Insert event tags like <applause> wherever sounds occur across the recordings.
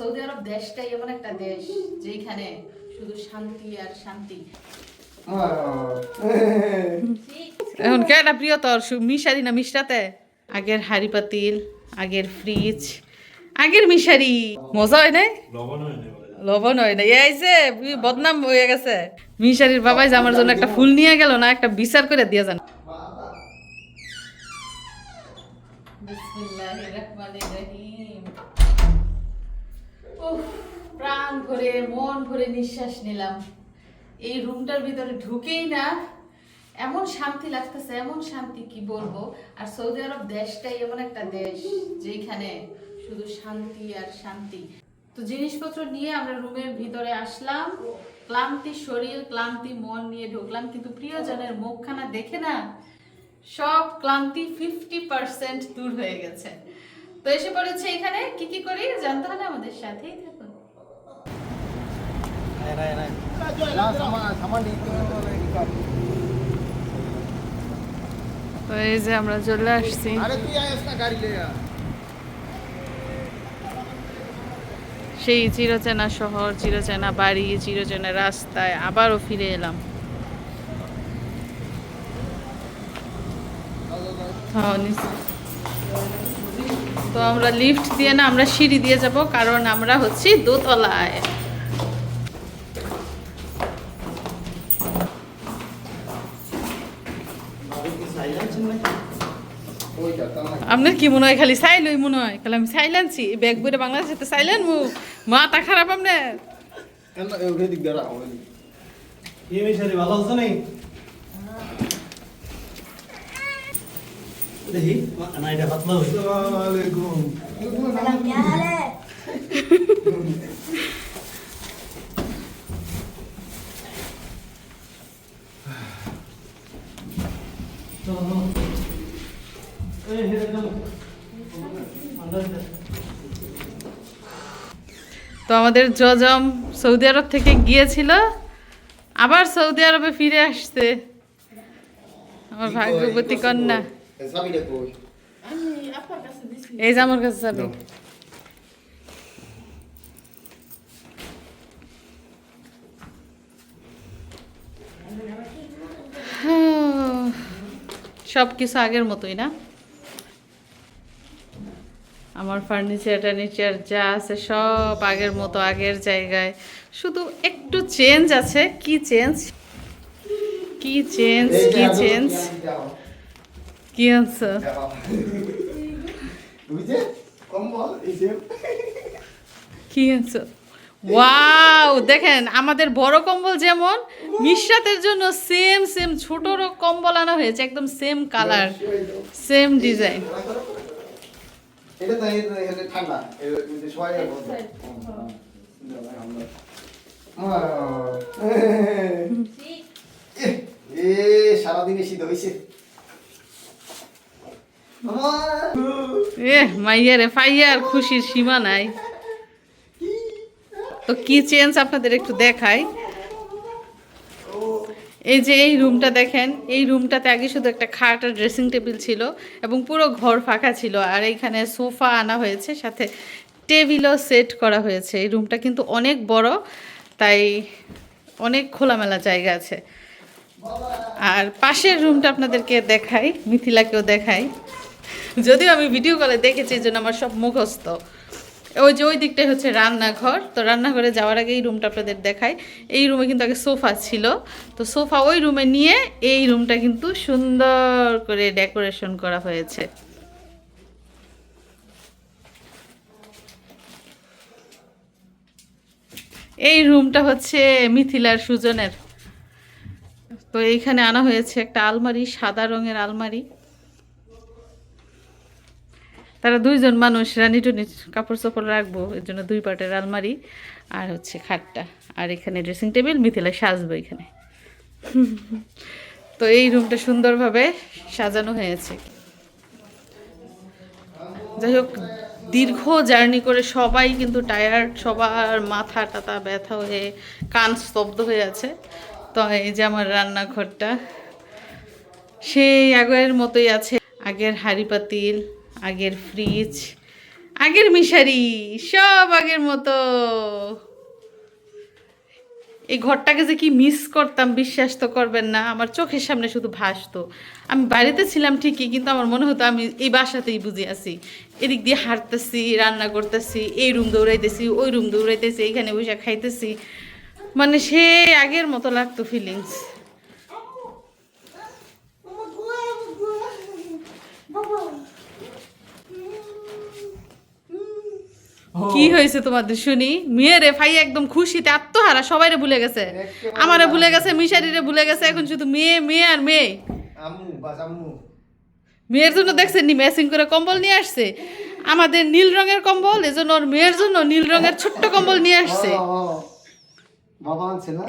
Saudi আরব দেশটাই এমন একটা দেশ যেখানে শুধু শান্তি আর শান্তি। এখন কেটা প্রিয় তোর? মিশারি না মিশরাতে? আগের হাড়ি পাতিল আগের ফ্রিজ আগের মিশারি। মজা হয় নাই? লবণ হয় না এই যে বদনাম হয়ে গেছে। মিশারির বাবাই যে আমার জন্য একটা ফুল নিয়ে গেল না একটা বিচার করে দিয়ে যান। বিসমিল্লাহির রহমানির রহিম। প্রাণ ভরে, মন ভরে নিঃশ্বাস নিলাম। এই রুমটার ভিতরে ঢুকেই না। এমন শান্তি লাগতেছে, এমন শান্তি, কি বলব? আর সৌদি আরব দেশটাই এমন একটা দেশ যেখানে শুধু শান্তি আর শান্তি। তো জিনিসপত্র নিয়ে আমরা রুমের ভিতরে আসলাম। ক্লান্তি শরীর, ক্লান্তি মন নিয়ে ঢুকলাম, কিন্তু প্রিয়জনের মুখখানা দেখে না, সব ক্লান্তি ফিফটি পার্সেন্ট দূর হয়ে গেছে। তো এসে পড়েছে এখানে। কি কি করি জানতে হলে আমাদের সাথেই থাকুন। এই যে আমরা চলে আসছি। সেই চিরচেনা শহর চিরচেনা বাড়ি চিরচেনা রাস্তায় আবারও ফিরে এলাম। হ্যাঁ তো আমরা লিফট দিয়ে না আমরা সিঁড়ি দিয়ে যাব, কারণ আমরা হচ্ছি দোতলায়। আপনার কি মনে হয় খালি সাইল ওই মনে হয়? খালি আমি সাইলেন্সি ব্যাগ বইটা বাংলাদেশে তো সাইলেন মু মাথা খারাপ আপনার? কেন? দিক ভালো নাই দেখি না এটা পাতলা তো আমাদের জজম সৌদি আরব থেকে গিয়েছিল আবার সৌদি আরবে ফিরে আসছে। আমার ভাগ্যবতী কন্যা। সাবি দেখো এই যে আমার কাছে সব কিছু আগের মতোই না? আমার ফার্নিচার টার্নিচার যা আছে সব আগের মতো আগের জায়গায়। শুধু একটু চেঞ্জ আছে। কি চেঞ্জ কি চেঞ্জ কি চেঞ্জ কি যে কি ওয়াও দেখেন আমাদের বড় কম্বল যেমন মিশরাতের জন্য সেম সেম ছোট কম্বল আনা হয়েছে একদম সেম কালার সেম ডিজাইন এটা তো এই ঠান্ডা। সবাই এ সারাদিনে শীত হয়েছে এ মাইয়ারে, ফাইয়ার খুশির সীমা নাই। তো কি চেঞ্জ আপনাদের একটু দেখাই। এই যে এই রুমটা দেখেন, এই রুমটাতে আগে শুধু একটা খাট ড্রেসিং টেবিল ছিল এবং পুরো ঘর ফাঁকা ছিল। আর এইখানে সোফা আনা হয়েছে, সাথে টেবিলও সেট করা হয়েছে। এই রুমটা কিন্তু অনেক বড়, তাই অনেক খোলামেলা জায়গা আছে। আর পাশের রুমটা আপনাদেরকে দেখাই, মিথিলাকেও দেখাই। যদিও আমি ভিডিও কলে দেখেছি এই জন্য আমার সব মুখস্থ। ওই যে ওই দিকটাই হচ্ছে রান্নাঘর। তো রান্নাঘরে যাওয়ার আগে এই রুমটা আপনাদের দেখাই। এই রুমে কিন্তু আগে সোফা ছিল। তো সোফা ওই রুমে নিয়ে এই রুমটা কিন্তু সুন্দর করে ডেকোরেশন করা হয়েছে। এই রুমটা হচ্ছে মিথিলার সুজনের। তো এইখানে আনা হয়েছে একটা আলমারি, সাদা রঙের আলমারি। তারা দুইজন মানুষ, রানী টুনি কাপড় চোপড় রাখব, এর জন্য দুই পাটের আলমারি আর হচ্ছে খাটটা। আর এখানে ড্রেসিং টেবিল মিথিলা সাজবো এখানে। তো এই রুমটা সুন্দরভাবে সাজানো হয়েছে। যাই হোক, দীর্ঘ জার্নি করে সবাই কিন্তু টায়ার্ড সবার মাথা টাথা ব্যথা হয়ে, কান স্তব্ধ হয়ে আছে। তো এই যে আমার রান্নাঘরটা, সেই আগের মতোই আছে। আগের হাড়ি পাতিল আগের ফ্রিজ আগের মিশারি, সব আগের মতো। এই ঘরটাকে যে কি মিস করতাম, বিশ্বাস তো করবেন না, আমার চোখের সামনে শুধু ভাসতো। আমি বাড়িতে ছিলাম ঠিকই, কিন্তু আমার মনে হতো আমি এই বাসাতেই বুঝে আছি। এদিক দিয়ে হাঁটতেছি, রান্না করতেছি, এই রুম দৌড়াইতেছি, ওই রুম দৌড়াইতেছি এইখানে বসে খাইতেছি। মানে সে আগের মতো লাগতো ফিলিংস কি হয়েছে তোমাদের শুনি? মেয়েরে ভাই একদম খুশিতে আত্মহারা সবাইরে ভুলে গেছে। আমারে ভুলে গেছে মিশারিরে ভুলে গেছে এখন শুধু মেয়ে মেয়ে আর মেয়ে। মেয়ের জন্য দেখছেন নি ম্যাচিং করে কম্বল নিয়ে আসছে। আমাদের নীল রঙের কম্বল এজন্য ওর মেয়ের জন্য নীল রঙের ছোট্ট কম্বল নিয়ে আসছে। ও, ও। বাবা আনছে না?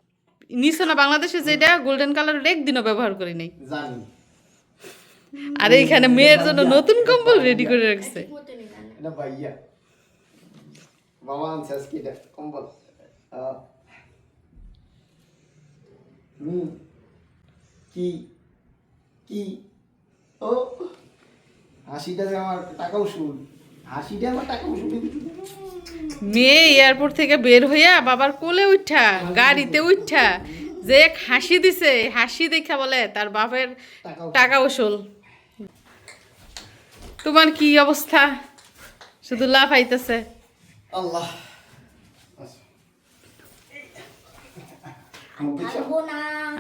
নিছো না বাংলাদেশে যেটা গোল্ডেন কালারের একদিনও ব্যবহার করি নাই। আর এইখানে মেয়ের জন্য নতুন কম্বল রেডি করে রাখছে। এটা ভাইয়া। আনছে আজকে এটা কম্বল কি কি? ও হাসিটা আমার টাকা উসুল হাসিটা আমার টাকা উসুল মেয়ে এয়ারপোর্ট থেকে বের হইয়া বাবার কোলে উঠা গাড়িতে উঠা যে এক হাসি দিছে হাসি দেখা বলে তার বাপের টাকা টাকা উসুল তোমার কি অবস্থা? শুধু লাভ আইতেছে আল্লাহ।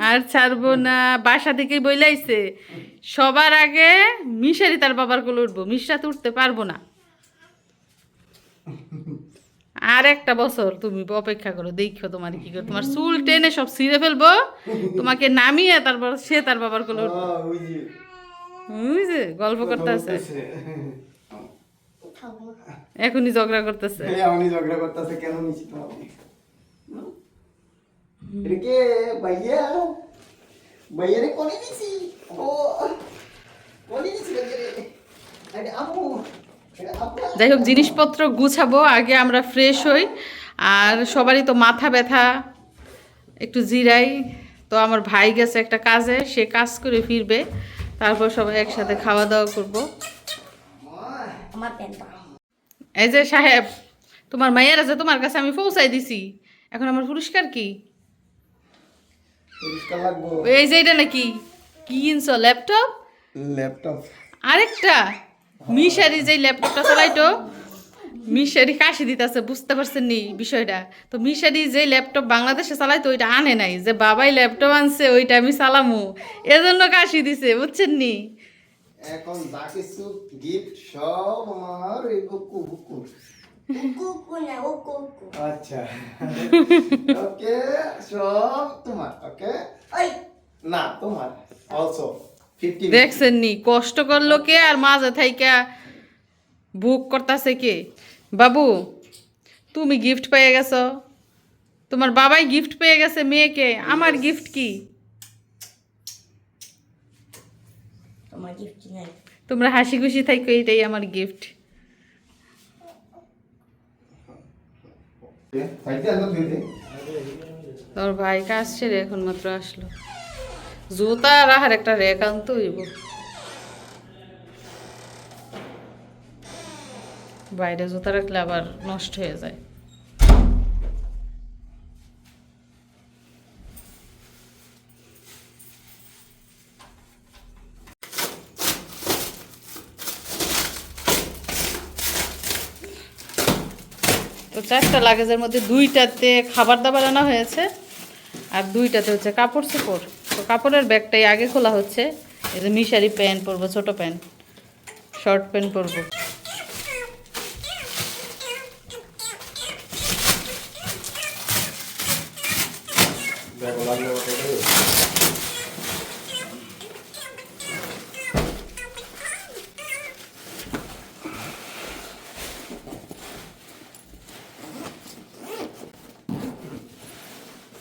আর ছাড়বো না। বাসা থেকেই বইলাইছে সবার আগে মিশারি তার বাবার কোলে উঠবো মিশরা তো উঠতে পারব না। আর একটা বছর তুমি অপেক্ষা করো দেখো তোমার কি করে। তোমার চুল টেনে সব ছিঁড়ে ফেলব তোমাকে নামিয়ে তারপর সে তার বাবার কোলে উঠবো। বুঝছে গল্প করতে আছে এখনই ঝগড়া করতেছে। এই আমি ঝগড়া করতেছে কেন নিছি তোমাকে হুম? ভাইয়া ভাইয়া? রে কোনে নিছি? ও কোনে নিছি এটা যাই হোক জিনিসপত্র গুছাবো আগে আমরা ফ্রেশ হই। আর সবারই তো মাথা ব্যথা একটু জিরাই। তো আমার ভাই গেছে একটা কাজে সে কাজ করে ফিরবে। তারপর সবাই একসাথে খাওয়া দাওয়া করব। আমার প্যান্টটা এই যে সাহেব তোমার মায়ের আছে তোমার কাছে আমি পৌঁছাই দিছি। এখন আমার পুরস্কার কি? এই যে এটা নাকি? কি কিনছো ল্যাপটপ? ল্যাপটপ। আরেকটা। মিশারি যে ল্যাপটপটা চালাইতো মিশারি কাশি দিতেছে বুঝতে পারছেন নি বিষয়টা। তো মিশারি যে ল্যাপটপ বাংলাদেশে চালাইতো ওইটা আনে নাই। যে বাবাই ল্যাপটপ আনছে ওইটা আমি চালামু। এজন্য কাশি দিছে বুঝছেন নি? এখন যা কিছু গিফট সব আমার এই বুকু বুকু কুকু না ও কুকু আচ্ছা। ওকে সব তোমার ওকে? ওই। না তোমার অলসো দেখছেন নি কষ্ট করল কে আর মাঝে থাইকা বুক করতেছে কে? বাবু তুমি গিফট পেয়ে গেছো। তোমার বাবাই গিফট পেয়ে গেছে মেয়েকে আমার গিফট কি? তোমার গিফট নাই। তোমরা হাসি খুশি থাকো এটাই আমার গিফট তোর ভাই কাজ ছেড়ে এখন মাত্র আসলো। জুতা রাহার একটা রেক আনতে হইব। বাইরে জুতা রাখলে আবার নষ্ট হয়ে যায়। চারটা লাগেজের মধ্যে দুইটাতে খাবার দাবার আনা হয়েছে আর দুইটাতে হচ্ছে কাপড় চোপড়। তো কাপড়ের ব্যাগটাই আগে খোলা হচ্ছে। এই যে মিশারি প্যান্ট পরবো, ছোটো প্যান্ট, শর্ট প্যান্ট পরবো দেখো লাগল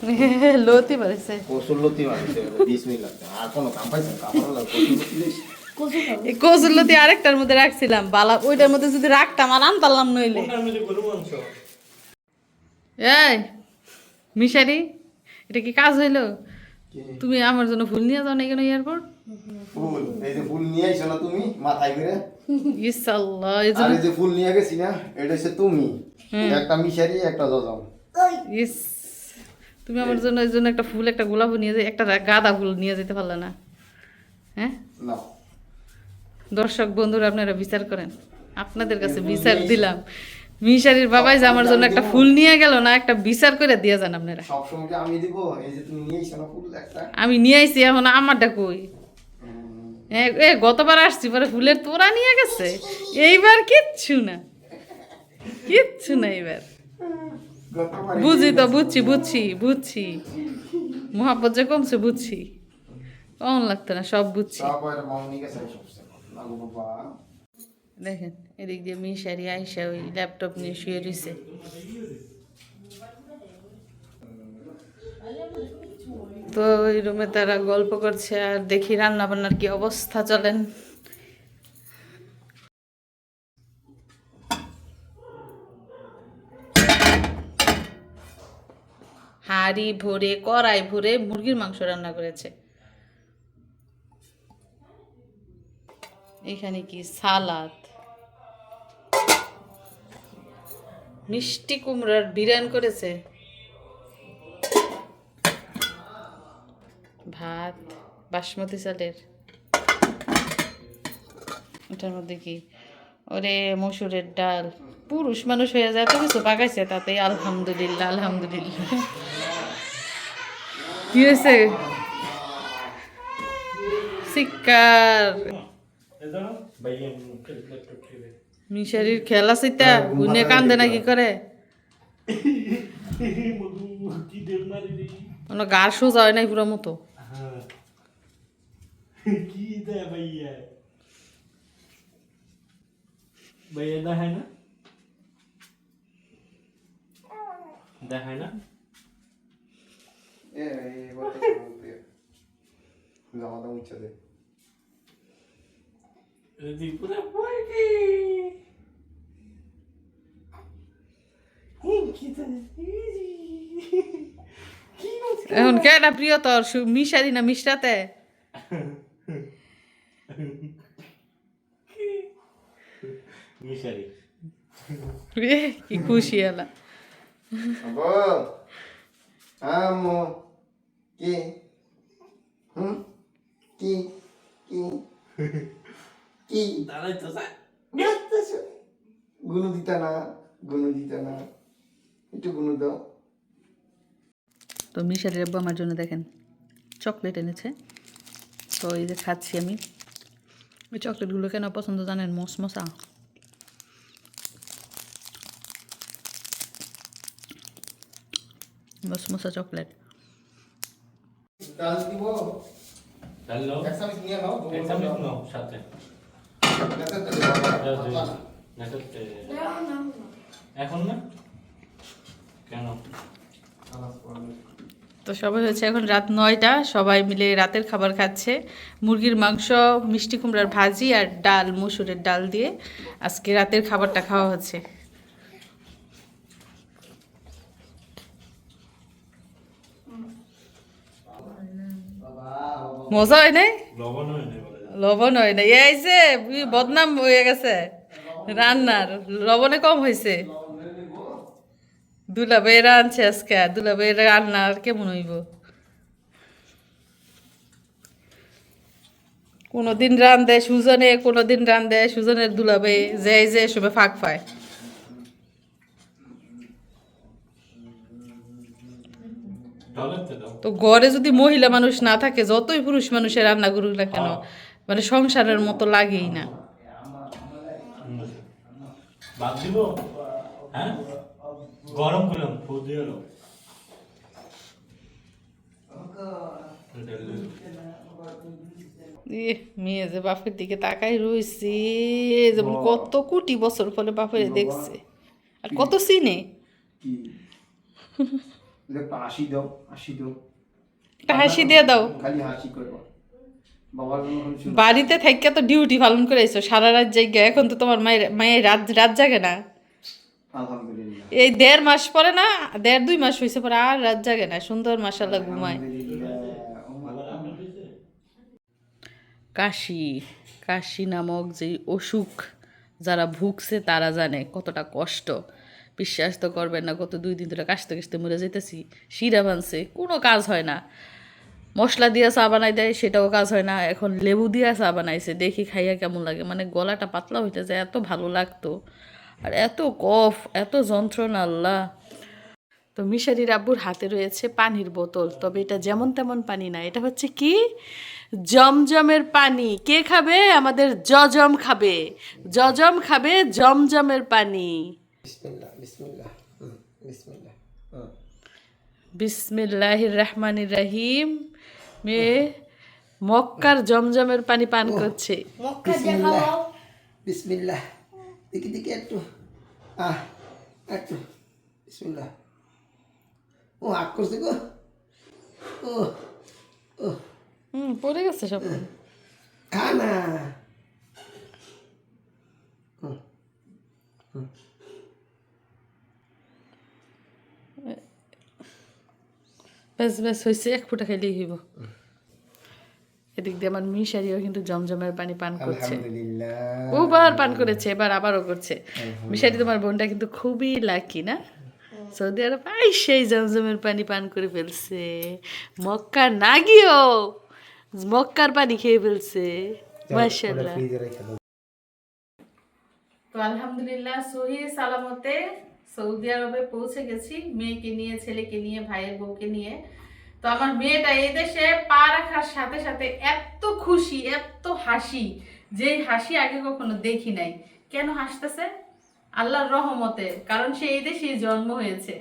<laughs> লতি মানুষের বিশ মিনিট লাগবে আর কোনো কাম পাইছেন? কাপড় লাগবে কসুল্লতি দিস কুসু খাব আরেকটার মধ্যে রাখছিলাম বালা ওইটার মধ্যে যদি রাখতাম আর আনতাম নইলে। এই মিশারি এটা কি কাজ হইল? তুমি আমার জন্য ফুল নিয়ে যাও না কেন এয়ারপোর্ট ফুল? এই যে ফুল নিয়ে আইছো না তুমি মাথায় করে ইসাল্লাহ এই যে ফুল নিয়ে গেছি না এটা হচ্ছে তুমি। একটা মিশারি একটা জজম। ইস। তুমি আমার জন্য এই জন্য একটা ফুল একটা গোলাপ নিয়ে যে একটা গাঁদা ফুল নিয়ে যেতে পারলে না। হ্যাঁ? দর্শক বন্ধুরা আপনারা বিচার করেন। আপনাদের কাছে বিচার দিলাম। মিশারির বাবাই যে আমার জন্য একটা ফুল নিয়ে গেল না একটা বিচার করে দিয়ে যান আপনারা। আমি দিব? এই যে তুমি নিয়ে না ফুল একটা? আমি নিয়ে আইছি এখন আমারটা কই? এ এ, গতবার আসছি পরে ফুলের তোরা নিয়ে গেছে। এইবার কিচ্ছু না। কিচ্ছু না এবার গতবার বুঝি তো বুঝছি বুঝছি বুঝছি। মহাপত যে কমছে বুঝছি। কম লাগতো না সব বুঝছি। দেখেন এদিক দিয়ে মিশারি আইসা ওই ল্যাপটপ নিয়ে শুয়ে রয়েছে তো ওই রুমে তারা গল্প করছে আর দেখি রান্না বান্নার কি অবস্থা চলেন। হাড়ি ভরে, কড়াই ভরে মুরগির মাংস রান্না করেছে। এখানে কি? সালাদ। মিষ্টি কুমড়ার বিরিয়ান করেছে। ভাত, বাসমতি চালের। এটার মধ্যে কি? ওরে মসুরের ডাল। পুরুষ মানুষ হয়ে যায় তো কিছু পাকাইছে তাতে আলহামদুলিল্লাহ আলহামদুলিল্লাহ। কি হয়েছে? শিকার মিশারির খেলা সেটা গুনে কান্দে না কি করে? কোনো গার সোজা হয় নাই পুরো মতো। কি দে ভাইয়া ভাইয়া দেখায় না? দেখায় না? এ এই বলতে জামা দাম দে কি এখন প্রিয় তোর সু- মিশারি না মিশরাতে মিশারি কি খুশি এলা আমো কি হুম কি কি কি দাঁড়াই তো গুনু দিতা না গুনু দিতা না একটু গুনু দাও তো মিশারির আব্বু আমার জন্য দেখেন চকলেট এনেছে। তো এই যে খাচ্ছি আমি। ওই চকলেটগুলো কেন পছন্দ জানেন? মশমশা। মশমশা চকলেট। ডাল দিব? হ্যালো এক চামচ নিয়ে নাও একটা মিনিট নাও। সাথে। এখন না? কেন? তো সবাই হচ্ছে এখন রাত নয়টা সবাই মিলে রাতের খাবার খাচ্ছে। মুরগির মাংস মিষ্টি কুমড়ার ভাজি আর ডাল মসুরের ডাল দিয়ে আজকে রাতের খাবারটা খাওয়া হচ্ছে। মজা হয় নাই? লবণ হয় নাই। এই যে বদনাম হয়ে গেছে। রান্নার লবণে কম হয়েছে দুলা দুলাভাই রাঁধছে আজকে। দুলা বেড়া রান্না আর কেমন হইব? কোনোদিন রান্ধে সুজনে কোনোদিন রান্ধে সুজনের দুলাভাই যে যে সবে ফাঁক পায়। তো ঘরে যদি মহিলা মানুষ না থাকে যতই পুরুষ মানুষের রান্না করুক না কেন মানে সংসারের মতো লাগেই না। হ্যাঁ? গরম করলাম ফুল ইয়ে, মেয়ে যে বাপের দিকে তাকাই রয়েছে যেমন কত কোটি বছর পরে বাপের দেখছে। আর কত চিনে কি? <laughs> দাও হাসি দাও। হাসি দিয়ে দাও। বাড়িতে থাকি তো ডিউটি পালন করে সারা রাত জায়গা এখন তো তোমার মায়ের মায়ের রাত রাত জাগে না। এই দেড় মাস পরে না দেড় দুই মাস হয়েছে পরে আর রাত জাগে না সুন্দর মাসাল্লাহ ঘুমায়। কাশি কাশি নামক যে অসুখ যারা ভুগছে তারা জানে কতটা কষ্ট। বিশ্বাস তো করবেন না, গত দুই দিন ধরে কাশতে কাশতে মরে যেতেছি শিরা বানছে, কোনো কাজ হয় না। মশলা দিয়ে চা বানাই দেয়, সেটাও কাজ হয় না, এখন লেবু দিয়ে চা বানাইছে, দেখি খাইয়া কেমন লাগে। মানে গলাটা পাতলা হইতে যায়, এত ভালো লাগতো। আর এত কফ, এত যন্ত্রণা, আল্লাহ। তো মিশারির আব্বুর হাতে রয়েছে পানির বোতল, তবে এটা যেমন তেমন পানি না, এটা হচ্ছে কি? জমজমের পানি। কে খাবে? আমাদের জজম খাবে। জজম খাবে জমজমের পানি। বিসমিল্লাহ বিসমিল্লাহ হুম, বিসমিল্লাহ। হুম। বিসমিল্লাহির রহমানির রহিম। মেয়ে মক্কার জমজমের পানি পান করছে। মক্কা বিসমিল্লাহ। দেখি দেখি একটু। আহ একটু। বিসমিল্লাহ। ও আগ করছে গো। ও ও। হুম পড়ে গেছে সব। খা না। ব্যাস ব্যাস হয়েছে এক ফুটা খাইলেই হইব। এদিক দিয়ে আমার মিশারিও কিন্তু জমজমের পানি পান করছে। আলহামদুলিল্লাহ। ওবার পান করেছে এবার আবারও করছে। মিশারি তোমার বোনটা কিন্তু খুবই লাকি না? সৌদি আরব আই সেই জমজমের পানি পান করে ফেলছে। মক্কা না গিয়েও মক্কার পানি খেয়ে ফেলছে। তো আলহামদুলিল্লাহ সহি সালামতে সৌদি আরবে পৌঁছে গেছি, মেয়েকে নিয়ে, ছেলেকে নিয়ে, ভাইয়ের বউকে নিয়ে। তো আমার মেয়েটা এই দেশে পা রাখার সাথে সাথে এত খুশি, এত হাসি, যেই হাসি আগে কখনো দেখি নাই। কেন হাসতেছে? আল্লাহর রহমতে, কারণ সে এই দেশেই জন্ম হয়েছে।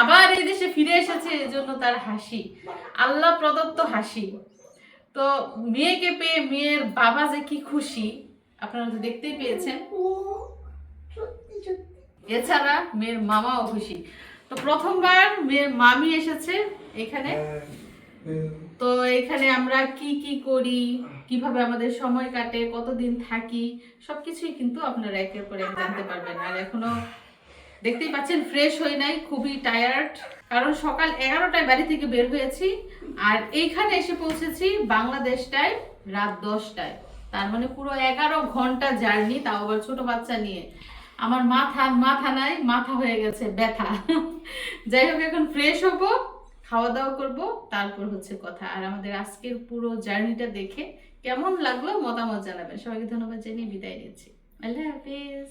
আবার এই দেশে ফিরে এসেছে, এই জন্য তার হাসি। আল্লাহ প্রদত্ত হাসি। তো মেয়েকে পেয়ে মেয়ের বাবা যে কি খুশি, আপনারা তো দেখতেই পেয়েছেন। এছাড়া মেয়ের মামাও খুশি। তো প্রথমবার মেয়ের মামি এসেছে এখানে। তো এখানে আমরা কি কি করি, কীভাবে আমাদের সময় কাটে, কতদিন থাকি, সবকিছুই কিন্তু আপনারা একের পর এক জানতে পারবেন। আর এখনও দেখতেই পাচ্ছেন ফ্রেশ হই নাই, খুবই টায়ার্ড কারণ সকাল এগারোটায় বাড়ি থেকে বের হয়েছি, আর এইখানে এসে পৌঁছেছি বাংলাদেশটায় রাত দশটায়। তার মানে পুরো এগারো ঘণ্টা জার্নি তাও আবার ছোট বাচ্চা নিয়ে। আমার মাথা মাথা নাই, মাথা হয়ে গেছে, ব্যথা। যাই হোক, এখন ফ্রেশ হব খাওয়া দাওয়া করব, তারপর হচ্ছে কথা। আর আমাদের আজকের পুরো জার্নিটা দেখে কেমন লাগল, মতামত জানাবেন। সবাইকে ধন্যবাদ জানিয়ে বিদায় নিচ্ছি। আল্লাহ হাফিজ।